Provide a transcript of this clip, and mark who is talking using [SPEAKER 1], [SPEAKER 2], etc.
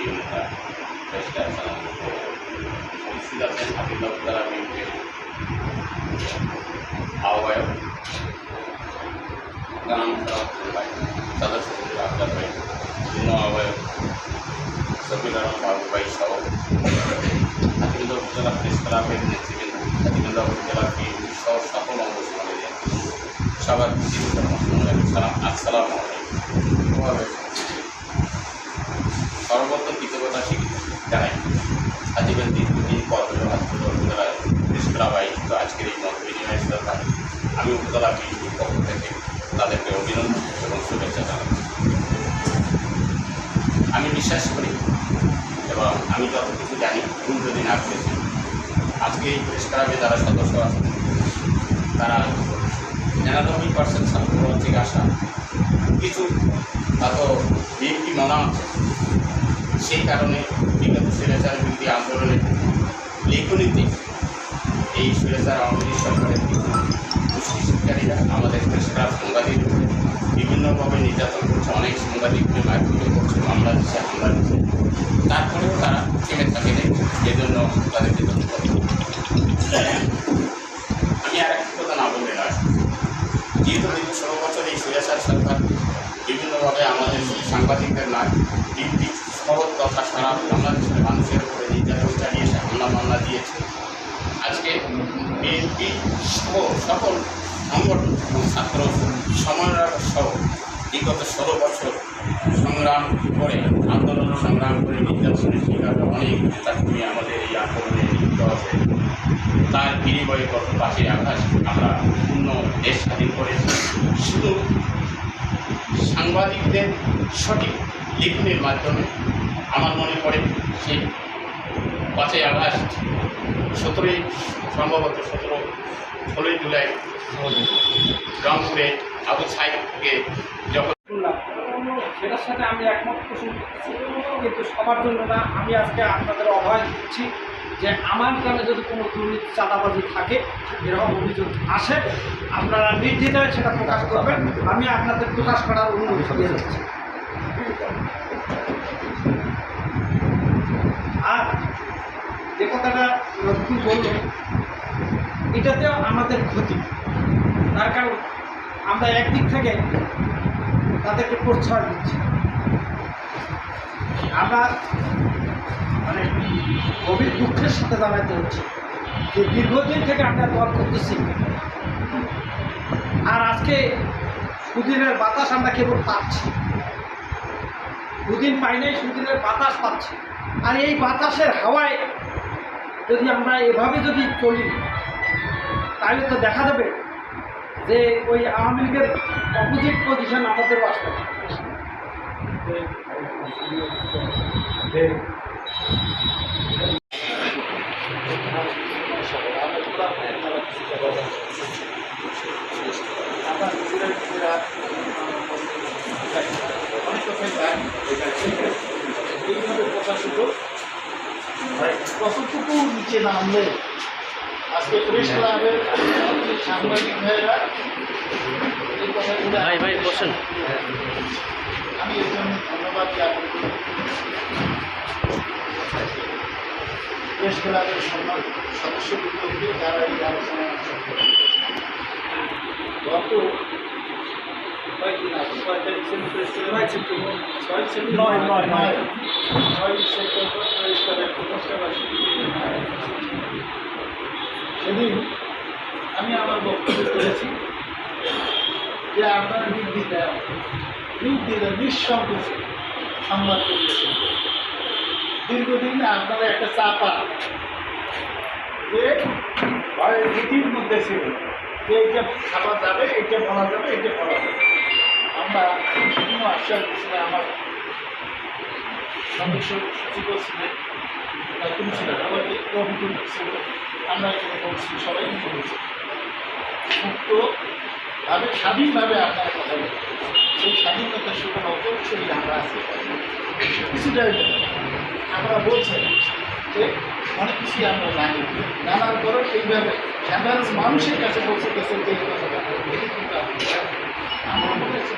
[SPEAKER 1] মুসলিম নেতা চেষ্টা আছেন হাফিজ তারা বিএনপির আহ্বায়ক গান ভাই সদস্য আফতার ভাই যুগ্ম আহ্বায়ক সফিল আলম বাবু ভাই সহ সমাজের সবার সালাম আসসালাম সর্বত্র কৃতজ্ঞতা জানাই। আজীবন হাতিগঞ্জ উপজেলায় প্রেস ক্লাব আয়োজিত আজকের এই মত বিনিময় সভা আমি উপজেলা বিএনপির পক্ষ থেকে তাদেরকে অভিনন্দন এবং শুভেচ্ছা জানাচ্ছি আমি বিশ্বাস করি এবং আমি যত কিছু জানি, ভুল যদি না করেছি আজকে এই প্রেস ক্লাবে যারা সদস্য আছেন, তারা নিরানব্বই পার্সেন্ট ছাত্র থেকে আসা কিছু তা তো বিএনপি মনে আছে। সেই কারণে বিগত স্বৈরাচার বিরোধী আন্দোলনে লেখনীতে এই স্বৈরাচার আওয়ামী লীগ সরকারের কিছু শিক্ষারীরা আমাদের ক্লাব সাংবাদিক বিভিন্নভাবে নির্যাতন করছে, অনেক সাংবাদিককে মারপিট করছে, মামলা দিচ্ছে, হামলা দিচ্ছে। তারপরেও তারা থেমে থাকে এজন্য তাদেরকে আমি আর একটা কথা না বলে যেহেতু দীর্ঘ ষোলো বছর এই সুরেশার সরকার বিভিন্নভাবে আমাদের সাংবাদিকদের না বিএনপি সহ সকল সংগঠন এবং ছাত্র সমন্বয় সহ বিগত ষোলো বছর সংগ্রাম করে, আন্দোলন সংগ্রাম করে নির্যাতনের শিকার অনেক নেতাকর্মী আমাদের এই আন্দোলনে লিপ্ত আছে। তার বিনিময়ে গত পাঁচই আকাশ আমরা পূর্ণ দেশ স্বাধীন করেছি। শুধু সাংবাদিকদের সঠিক লেখনের মাধ্যমে আমার মনে পড়ে সেই পাঁচই আগস্ট সতেরোই সম্ভবত সতেরো ষোলোই জুলাই রংপুরে আবু সাইদকে যখন
[SPEAKER 2] সেটার সাথে আমি একমত পোষণ করতেছি কিন্তু সবার জন্য না আমি আজকে আপনাদের অভয় দিচ্ছি যে আমার গ্রামে যদি কোনো দুর্নীতি চাঁদাবাজি থাকে এরকম অভিযোগ আসে আপনারা নির্দ্বিধায় সেটা প্রকাশ করবেন। আমি আপনাদের প্রকাশ করার অনুমতি দিয়ে যাচ্ছি আর যে কথাটা রফিকুল বলল এটাতেও আমাদের ক্ষতি। তার কারণ, আমরা একদিক থেকে তাদেরকে প্রশ্রয় দিচ্ছি। আমরা মানে গভীর দুঃখের সাথে জানাতে হচ্ছে যে দীর্ঘদিন থেকে আমরা দল করতেছি। আর আজকে সুদিনের বাতাস আমরা কেবল পাচ্ছি। দুদিন পাই নাই সুদিনের বাতাস পাচ্ছি। আর এই বাতাসের হাওয়ায় যদি আমরা এভাবে যদি চলি, তাহলে তো দেখা যাবে যে ওই আওয়ামী লীগের অপোজিট পজিশন আমাদেরও আসবে
[SPEAKER 3] এইভাবে প্রকাশিত নিচে নামলে আজকে প্রেস ক্লাবের সাংবাদিক ভাইয়েরা
[SPEAKER 4] ভাই ভাই বসেন
[SPEAKER 3] আমি এর জন্য ধন্যবাদ জ্ঞাপন করি প্রেস ক্লাবের সম্মান সদস্যবৃন্দকে যারা এই আলোচনায় অংশগ্রহণ। গত কয়েকদিন আগে ছয় তারিখ সেপ্টেম্বর ছয় সেপ্টেম্বর
[SPEAKER 2] নয়, নয়, নয়।
[SPEAKER 3] ছয় সেপ্টেম্বর প্রেস ক্লাবের প্রতিষ্ঠাবার্ষিকী সেদিন আমি আমার বক্তব্য করেছি যে আপনারা নির্দ্বিধায় নির্দ্বিধায় নিঃসংকোচে সংবাদ পরিবেশন দীর্ঘদিন আপনারা একটা চাপা যে হয় রীতির মধ্যে ছিল। যে এইটা ছাপা যাবে, এটা বলা যাবে, এটা বলা যাবে। আমরা কোনো আশ্বাস না আমার সদস্য সচিব ছিলেন তুমি ছিলেন, আবার ছিল আমরা বলছি, সবাই বলছি। মুক্তভাবে স্বাধীনভাবে আপনারা কথা বলবেন সেই স্বাধীনতার সুযোগ অবশ্যই আমরা আছি কিছুটাই। আমরা বলছেন যে অনেক কিছুই আমরা জানি জানার পরেও এইভাবে সাধারণ মানুষের কাছে পৌঁছে গেছে যে কথাটা। আমরা বলেছি